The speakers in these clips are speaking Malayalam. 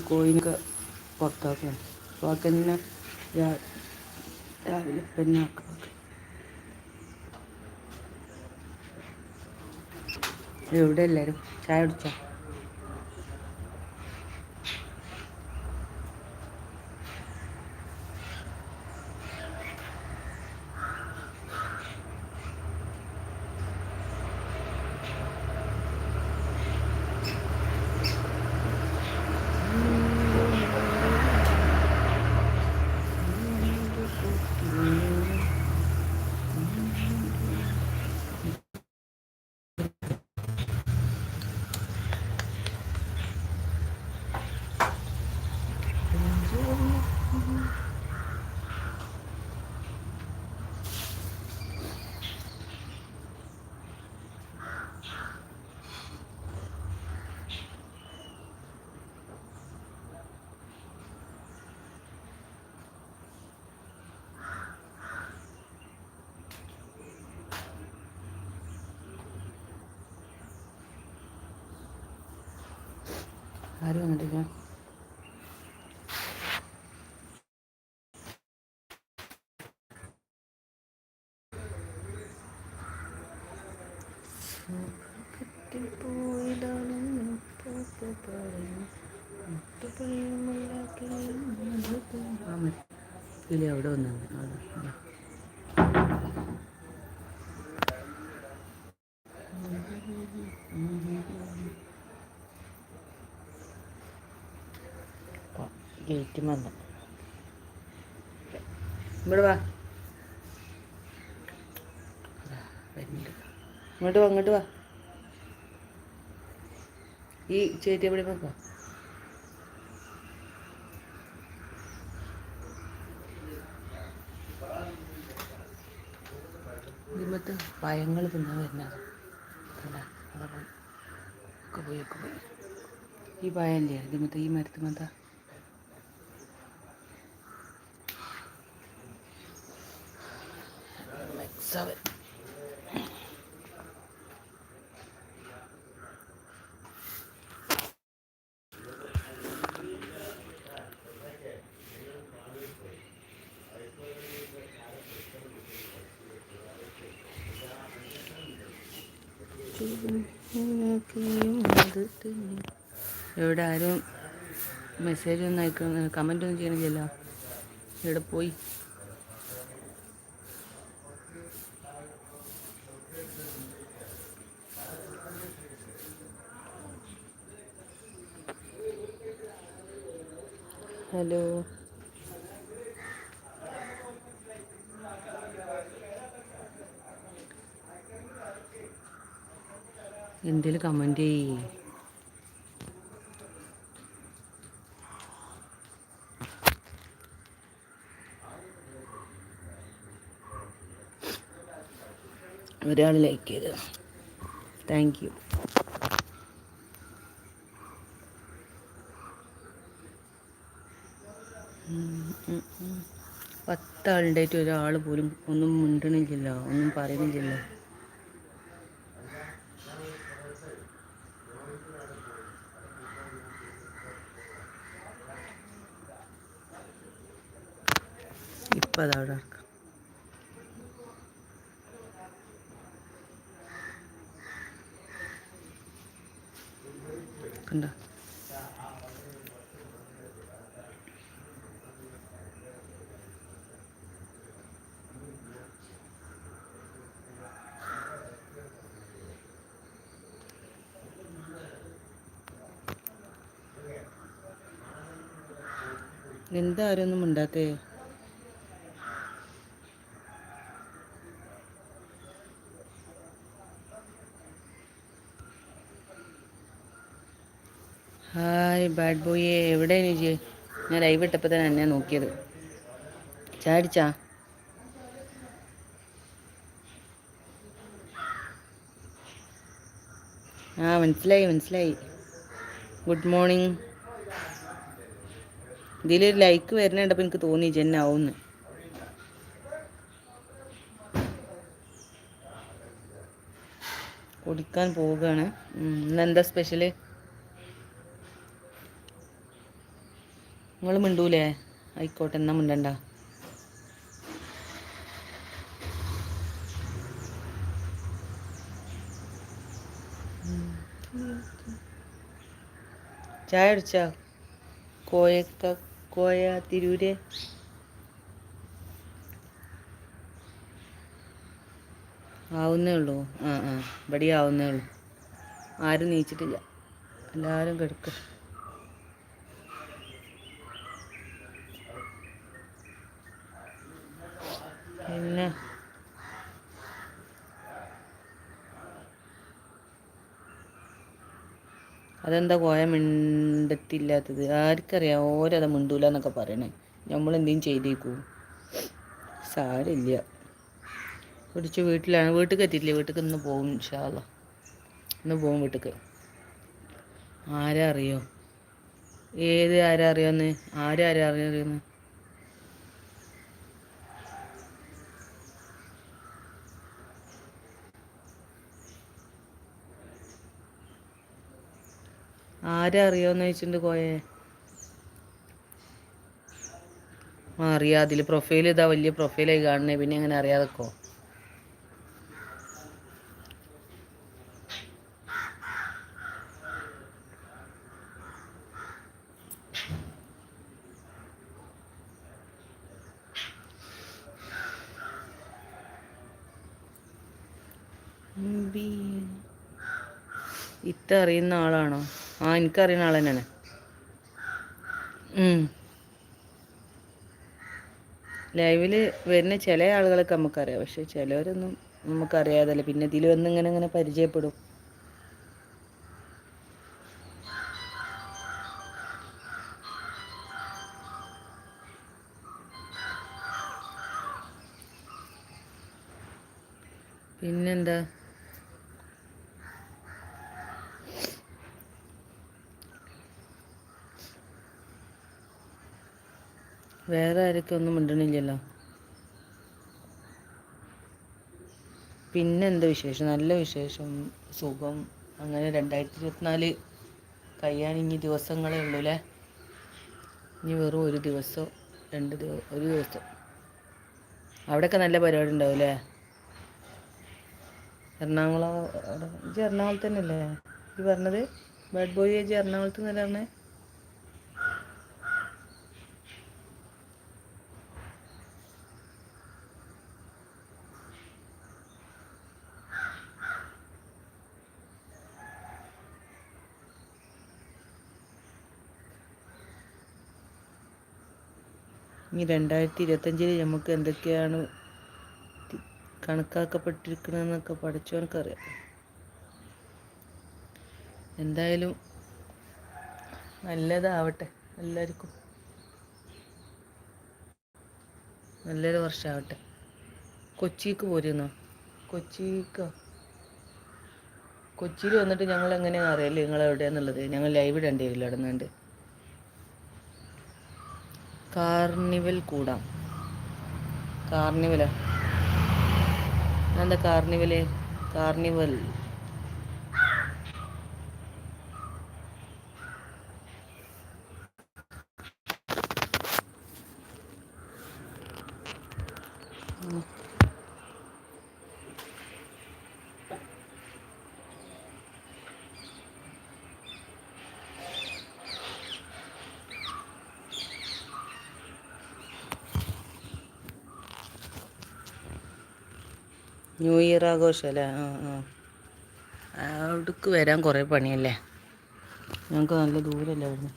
കോഴിനൊക്കെ പുറത്താക്കണം അതൊക്കെ തന്നെ രാവിലെ പിന്നെ ആക്കാം. എവിടെ എല്ലാവരും ചായ കുടിച്ചോ? ആരും വന്നിട്ടില്ല കിളി അവിടെ വന്നു ഗേറ്റും വന്നു ഇവിടെ വാ വരുന്നുണ്ട് ഇങ്ങോട്ട് വാ ഇങ്ങോട്ട് വാ. ഈ ചേറ്റി എവിടെ നോക്കാം ഇതിമത്ത് പഴങ്ങൾ തിന്നാൻ വരുന്നത്. ഒക്കെ പോയി ഈ പഴല്ലേ ഇതിമത്തെ ഈ മരത്തുമത്ത സെവൻ എവിടെ ആരും മെസ്സേജ് ഒന്നും അയക്കുന്ന കമന്റ് ഒന്നും ചെയ്യണില്ലല്ലോ. ഇവിടെ പോയി? ഹലോ എന്തേലും കമന്റ് ചെയ്യേ. ഒരാൾ ലൈക്ക് ചെയ്ത്. താങ്ക് യു പത്താളുണ്ടായിട്ട് ഒരാൾ പോലും ഒന്നും മിണ്ടണില്ലല്ലോ ഒന്നും പറയുന്നില്ലല്ലോ. ഇപ്പം അതവിടെ ഇറക്കാം കണ്ടോ? എന്താ ആരൊന്നും ബാഡ് ബോയെ എവിടെ ചേച്ചി ഞാൻ ലൈവ് ഇട്ടപ്പോൾ തന്നെ എന്നെ നോക്കിയത്. ചാടിച്ചാ? ആ മനസ്സിലായി മനസ്സിലായി. ഗുഡ് മോർണിംഗ് ഇതിലൊരു ലൈക്ക് വരുന്നുണ്ടപ്പോൾ എനിക്ക് തോന്നി ജെന്നാവുമെന്ന് കുടിക്കാൻ പോവുകയാണ്. ഇന്ന് എന്താ സ്പെഷ്യൽ നിങ്ങൾ മിണ്ടൂലേ? ആയിക്കോട്ടെ എന്നാ മിണ്ടണ്ട. ചായ അടിച്ച കോയക്ക കോയ തിരൂര്. ആവുന്നേ ഉള്ളൂ. ആ ആ ഇവിടെ ആവുന്നേ ഉള്ളൂ. ആരും നീച്ചിട്ടില്ല. എല്ലാവരും കിടക്കുക പിന്നെ. അതെന്താ കോയ മിണ്ടത്തില്ലാത്തത്? ആർക്കറിയാം? ഓരത് മിണ്ടൂല എന്നൊക്കെ പറയണേ. നമ്മൾ ചെയ്തേക്കൂ. സാരില്ല പിടിച്ച് വീട്ടിലാണ്. വീട്ടിൽ എത്തിയിട്ടില്ല? വീട്ടിൽ ഇന്ന് പോകും ഇൻഷാല്ല ഇന്ന് പോകും വീട്ടിൽ ആരാ അറിയോ? ഏത് ആരാ അറിയാന്ന്? ആരാ ആരാ അറിയാന്ന് ആരാ അറിയോന്ന് ചോദിച്ചിട്ടുണ്ട് കോയെ? ആ അറിയാം. അതിൽ പ്രൊഫൈൽ ഇതാ വലിയ പ്രൊഫൈലായി കാണണേ പിന്നെ എങ്ങനെ അറിയാതെക്കോ? ഇത്ത അറിയുന്ന ആളാണോ? ആ എനിക്കറിയുന്ന ആൾ തന്നെയാണ്. ലൈവിൽ വരുന്ന ചില ആളുകളൊക്കെ നമുക്കറിയാം. പക്ഷെ ചിലവരൊന്നും നമുക്കറിയാതല്ല. പിന്നെ ഇതിൽ വന്ന് ഇങ്ങനെ ഇങ്ങനെ പരിചയപ്പെടും. ആരൊക്കെ ഒന്നും മിണ്ടണില്ലല്ലോ. പിന്നെ എന്താ വിശേഷം? നല്ല വിശേഷം. സുഖം. അങ്ങനെ രണ്ടായിരത്തി ഇരുപത്തിനാല് കഴിയാൻ ഇനി ദിവസങ്ങളേ ഉള്ളൂ അല്ലേ? ഇനി വെറും ഒരു ദിവസം രണ്ട് ദിവസം ഒരു ദിവസം. അവിടെയൊക്കെ നല്ല പരിപാടി ഉണ്ടാവും അല്ലേ? എറണാകുളം ഇജ് എറണാകുളത്ത് തന്നെയല്ലേ ഇത് പറഞ്ഞത്? ബാഡ് ബോയ് ഏജ് എറണാകുളത്ത് നിന്നല്ലേ പറഞ്ഞത്. ഇനി രണ്ടായിരത്തി ഇരുപത്തഞ്ചിൽ നമുക്ക് എന്തൊക്കെയാണ് കണക്കാക്കപ്പെട്ടിരിക്കണമെന്നൊക്കെ പഠിച്ചവനക്കറിയാം എന്തായാലും നല്ലതാവട്ടെ എല്ലാവർക്കും. നല്ലൊരു വർഷമാവട്ടെ കൊച്ചിക്ക് പോരുന്നോ? കൊച്ചിക്ക്? കൊച്ചിയിൽ വന്നിട്ട് ഞങ്ങൾ എങ്ങനെയാണ് അറിയില്ല നിങ്ങൾ എവിടെയാന്നുള്ളത് ഞങ്ങൾ ലൈവ് ഇടേണ്ടി വരില്ല അവിടെ നിന്നുണ്ട് കാർണിവൽ കൂടാം. കാർണിവലാ? എന്താ കാർണിവൽ? കാർണിവൽ. ന്യൂ ഇയർ ആഘോഷമല്ലേ ആ ആ. അവിടേക്ക് വരാൻ കുറേ പണിയല്ലേ? ഞങ്ങൾക്ക് നല്ല ദൂരമല്ലേ അവിടുന്ന്.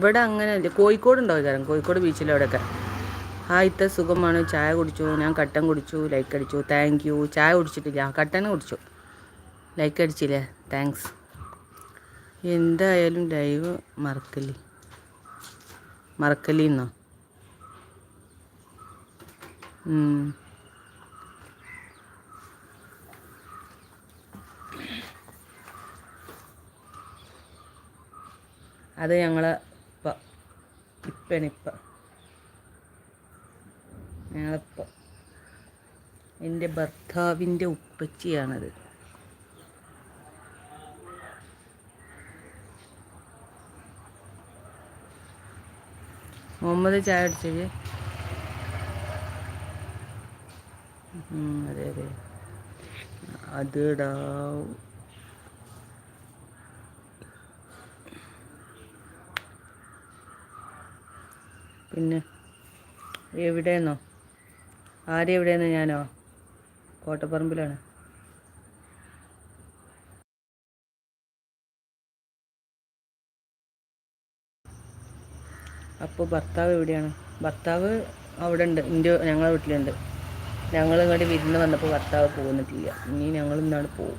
ഇവിടെ അങ്ങനെയല്ല കോഴിക്കോട് ഉണ്ടാവും കാരണം കോഴിക്കോട് ബീച്ചിലവിടെയൊക്കെ ഹായത്തെ സുഖമാണ്. ചായ കുടിച്ചു ഞാൻ കട്ടൻ കുടിച്ചു ലൈക്ക് അടിച്ചു. താങ്ക് യു ചായ കുടിച്ചിട്ടില്ല. കട്ടൻ കുടിച്ചു. ലൈക്ക് അടിച്ചില്ലേ? താങ്ക്സ് എന്തായാലും ലൈവ് മറക്കലി. മറക്കലി എന്നോ അത് ഞങ്ങളെ ഇപ്പ ഇപ്പയാണ് ഇപ്പ ഞങ്ങളിപ്പ എന്റെ ഭർത്താവിന്റെ ഉപ്പച്ചിയാണത്. മുഹമ്മദ് ചായ അടിച്ചത് അതെ അതെ. അതെടാ പിന്നെ എവിടെയെന്നോ ആരെ എവിടെയെന്ന് ഞാനോ? കോട്ടപ്പറമ്പിലാണ്. അപ്പോൾ ഭർത്താവ് എവിടെയാണ്? ഭർത്താവ് അവിടെ ഉണ്ട് എന്റെ ഞങ്ങളുടെ വീട്ടിലുണ്ട്. ഞങ്ങൾ ഇങ്ങോട്ട് വിരുന്ന് വന്നപ്പോൾ ഭർത്താവ് പോകുന്നിട്ടില്ല ഇനി ഞങ്ങൾ ഇന്നാണ് പോകും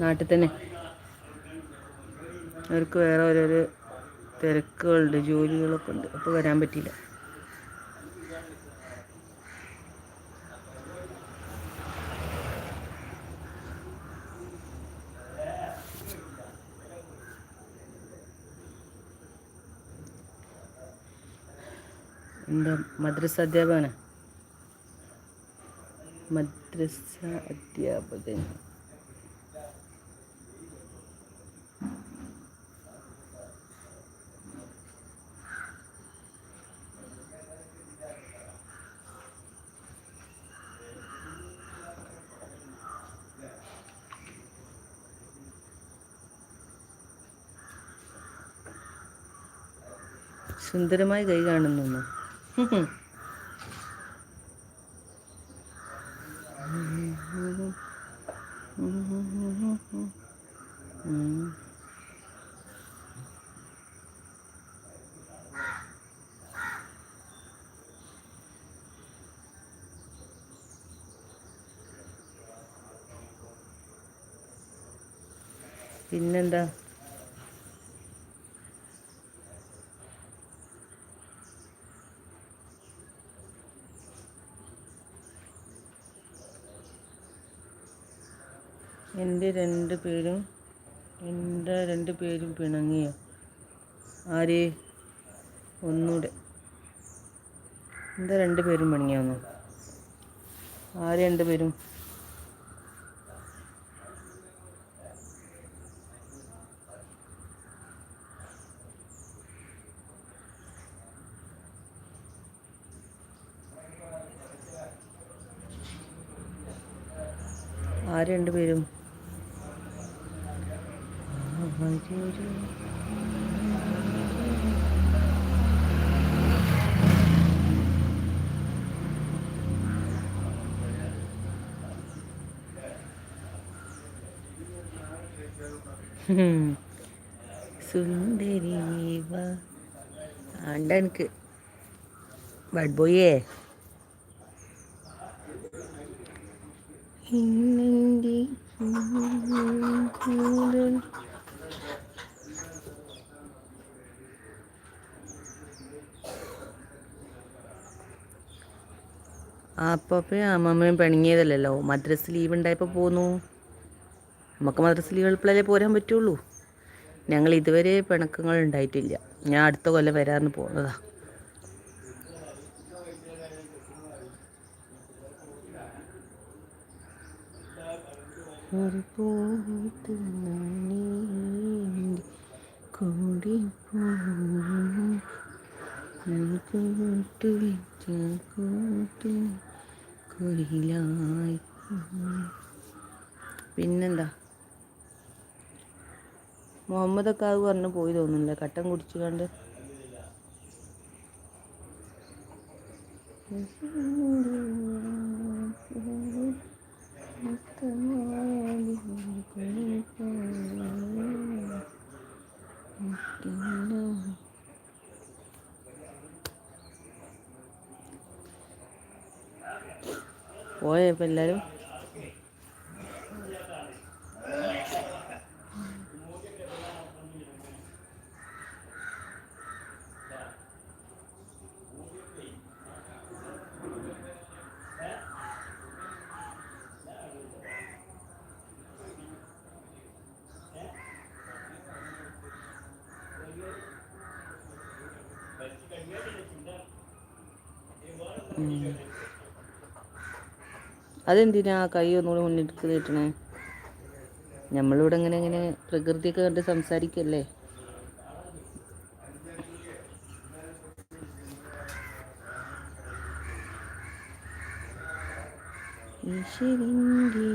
നാട്ടിൽ തന്നെ അവർക്ക് വേറെ ഓരോരോ തിരക്കുകളുണ്ട് ജോലികളൊക്കെ ഉണ്ട്. അപ്പോൾ വരാൻ പറ്റിയില്ല. എന്താ മദ്രസ അധ്യാപകനാണ് മദ്രസ അധ്യാപകൻ. സുന്ദരമായി കൈ കാണുന്നു പിന്നെന്താ എന്റെ രണ്ട് പേരും എന്റെ രണ്ട് പേരും പിണങ്ങിയോ? ആര്? ഒന്നൂടെ. എന്താ രണ്ട് പേരും പിണങ്ങിയോന്നോ? ആര് രണ്ട് പേരും ആര് രണ്ട് പേരും സുന്ദരി ആണ്ട എനിക്ക്. ബഡ് ബോയേ ഇന്നെന്റെ അപ്പപ്പയും അമ്മമ്മയും പിണങ്ങിയതല്ലല്ലോ. മദ്രസ് ലീവ് ഉണ്ടായപ്പോൾ പോന്നു. നമുക്ക് മദ്രസ് ലീവ് എളുപ്പമല്ലേ പോരാൻ പറ്റുള്ളൂ. ഞങ്ങൾ ഇതുവരെ പിണക്കങ്ങൾ ഉണ്ടായിട്ടില്ല. ഞാൻ അടുത്ത കൊല്ലം വരാമെന്ന് പോകുന്നതാ കൂടി പിന്നെന്താ? മുഹമ്മദൊക്കെ അത് പറഞ്ഞ് പോയി തോന്നുന്നില്ല. കട്ടൻ കുടിച്ചു കണ്ട് പോയപ്പോ എല്ലാരും? അതെന്തിനാ കൈ ഒന്നുകൂടി മുന്നിട്ട് നീട്ടണേ? നമ്മളിവിടെ ഇങ്ങനെ ഇങ്ങനെ പ്രകൃതിയൊക്കെ കണ്ട് സംസാരിക്കല്ലേ? ഈശ്വരന്റെ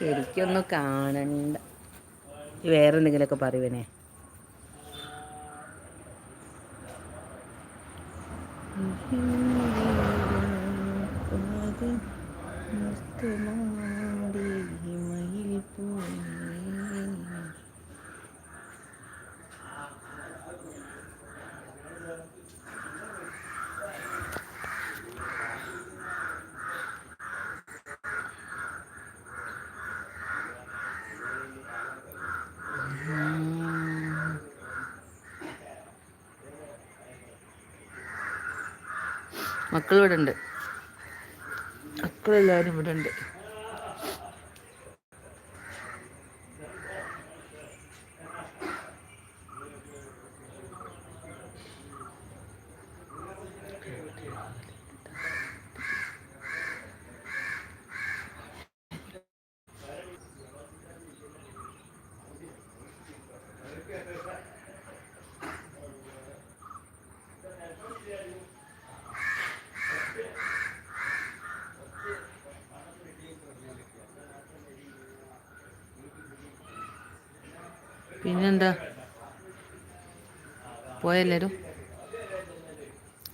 ശരിക്കൊന്നും കാണണ്ട. വേറെ എന്തെങ്കിലുമൊക്കെ പറയുവനെ. മക്കൾ ഇവിടെ ഉണ്ട് മക്കളെല്ലാവരും ഇവിടെ ഉണ്ട് പിന്നെന്താ? പോയെല്ലാരും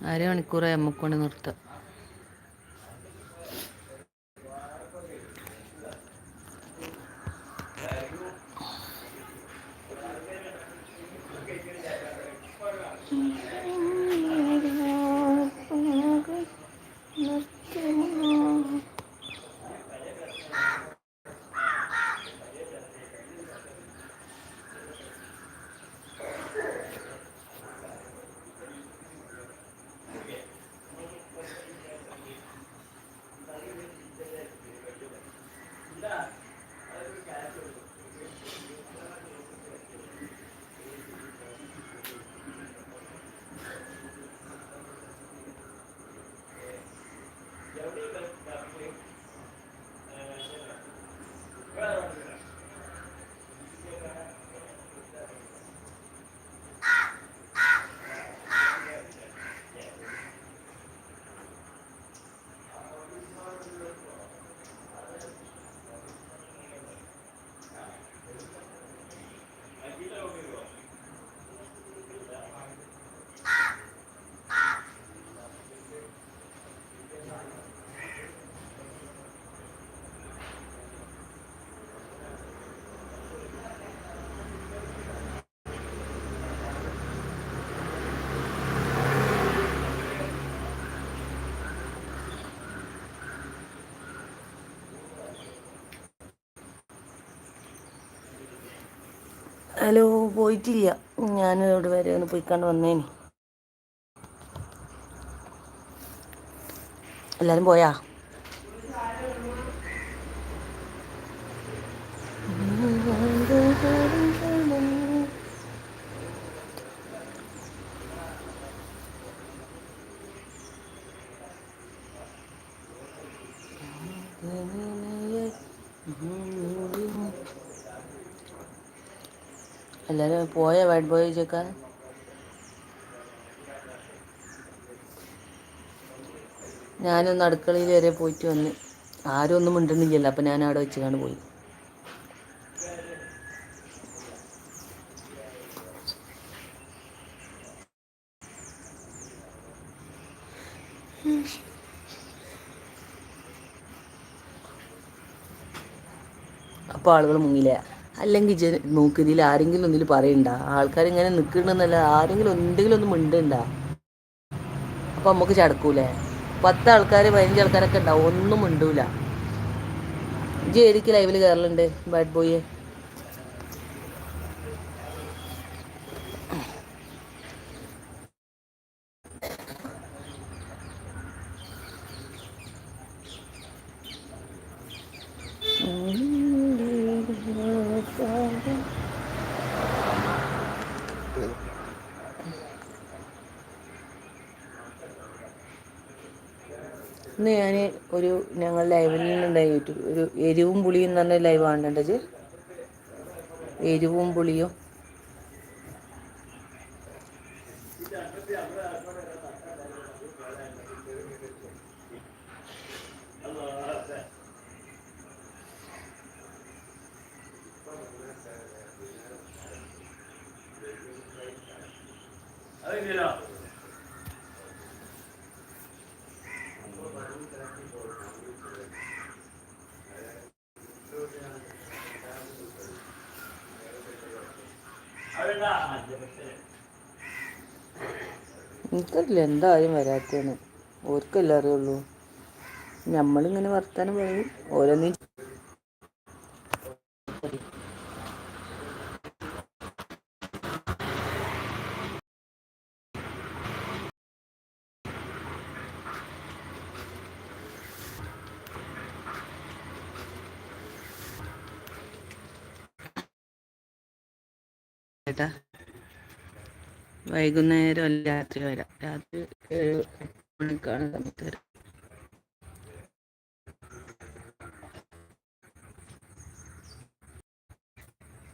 അരമണിക്കൂറായി കൊണ്ട് നിർത്താം ഹലോ പോയിട്ടില്ല. ഞാൻ ഇവിടെ വരെ ഒന്ന് പോയിക്കാണ്ട് വന്നേനി. എല്ലാവരും പോയാ? എല്ലാരും പോയ? വൈറ്റ് ബോയ് ചോദിക്കാൻ ഞാനൊന്ന് അടുക്കളയിൽ വരെ പോയിട്ട് വന്ന് ആരും ഒന്നും മിണ്ടുന്നില്ലല്ലോ അപ്പം ഞാൻ അവിടെ വെച്ചുകൊണ്ട് പോയി. അപ്പോൾ ആളുകൾ മുങ്ങില്ല? അല്ലെങ്കിൽ ജന നോക്ക് ഇതിൽ ആരെങ്കിലും ഒന്നിൽ പറയണ്ട. ആൾക്കാർ ഇങ്ങനെ നിൽക്കണമെന്നല്ല ആരെങ്കിലും എന്തെങ്കിലും ഒന്നും മിണ്ടണ്ട. അപ്പം നമുക്ക് ചടക്കൂലേ? പത്ത് ആൾക്കാർ പതിനഞ്ച് ആൾക്കാരൊക്കെ ഉണ്ടാവും ഒന്നും മിണ്ടൂല. ഇജ് ഏതൊക്കെ ലൈവിൽ കയറലുണ്ട് ബാഡ് ബോയ് ഇന്ന് ഞാൻ ഒരു ഞങ്ങൾ ലൈവിലുണ്ടായി യൂട്യൂബ് ഒരു എരിവും പുളിയും എന്ന് പറഞ്ഞ ലൈവ് കണ്ടത്. എരിവും പുളിയും എനിക്കറിയില്ല എന്തായാലും വരാത്തതാണ്. ഓർക്കല്ലേ അറിയുള്ളൂ. നമ്മളിങ്ങനെ വർത്താനം പറയും. ഓരോന്നും വൈകുന്നേരം രാത്രി വരാം. രാത്രി ഏഴ് മണിക്കാണ് സമയത്ത് വരാം.